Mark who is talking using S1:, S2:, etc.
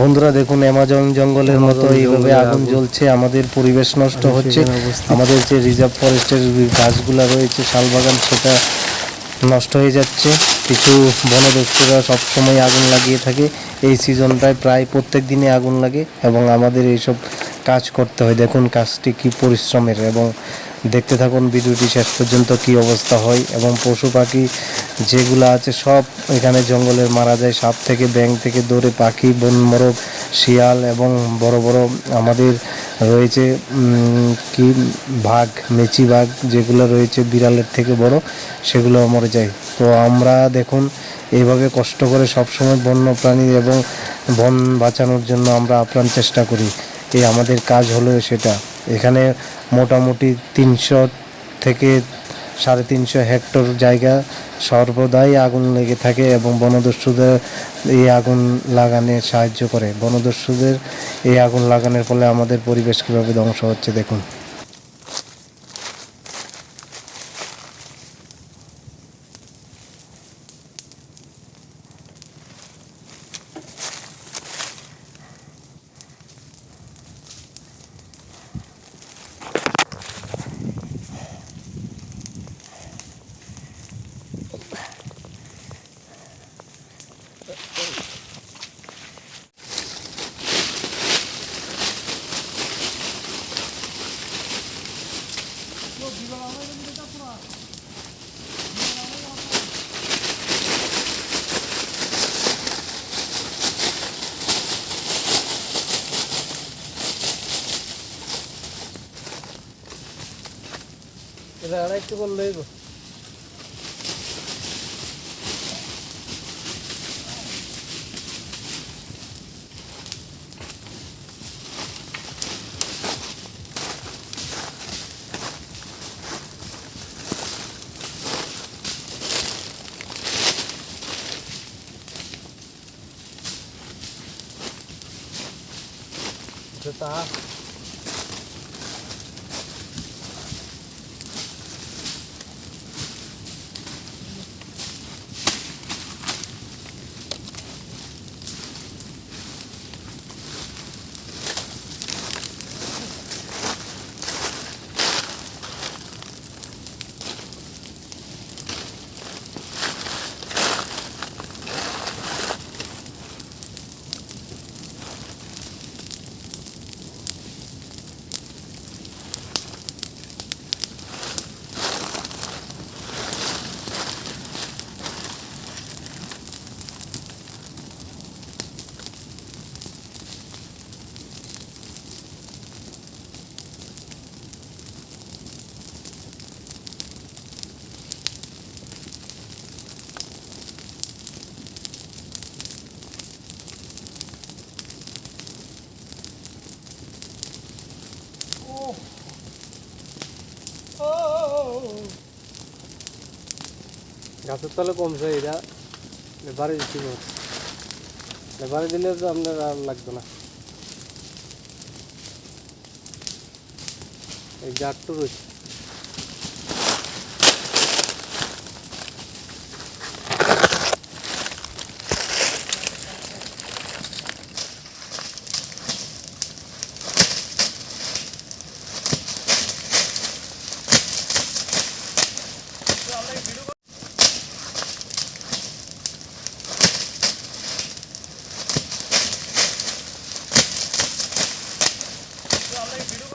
S1: বন্ধুরা দেখুন অ্যামাজন জঙ্গলের মতো এইভাবে আগুন। জ্বলছে আমাদের পরিবেশ নষ্ট হচ্ছে। আমাদের যে রিজার্ভ ফরেস্টের গাছগুলা রয়েছে শালবাগান সেটা নষ্ট হয়ে যাচ্ছে। কিছু বনদস্যুরা সবসময় আগুন লাগিয়ে থাকে। এই সিজনটায় প্রায় প্রত্যেক দিনে আগুন লাগে এবং আমাদের এইসব কাজ করতে হয়। দেখুন কাজটি কি পরিশ্রমের এবং দেখতে থাকুন ভিডিওটি শেষ পর্যন্ত কি অবস্থা হয় এবং পশু পাখি যেগুলো আছে সব এখানে জঙ্গলের মারা যায়। সাপ থেকে ব্যাং থেকে, দৌড়ে, পাখি, বন মরক শিয়াল এবং বড় বড় আমাদের রয়েছে কি বাঘ, মেচি বাঘ যেগুলো রয়েছে বিড়ালের থেকে বড়, সেগুলো মরে যায়। তো আমরা দেখুন এইভাবে কষ্ট করে সবসময় বন্য প্রাণী এবং বন বাঁচানোর জন্য আমরা আপ্রাণ চেষ্টা করি। এই আমাদের কাজ হলো সেটা। এখানে মোটামুটি তিনশো থেকে সাড়ে তিনশো হেক্টর জায়গা সর্বদাই আগুন লেগে থাকে এবং বনদস্যুদের এই আগুন লাগানে সাহায্য করে। বনদস্যুদের এই আগুন লাগানোর ফলে আমাদের পরিবেশ কীভাবে ধ্বংস হচ্ছে দেখুন।
S2: এটা আর একটু করলেই হইবো। এটা তা গাছের তলে কমছে এটা লেবারে দিচ্ছি লেবারে দিলে তো আপনার আর লাগবে না। এই গাছটা রয়েছে।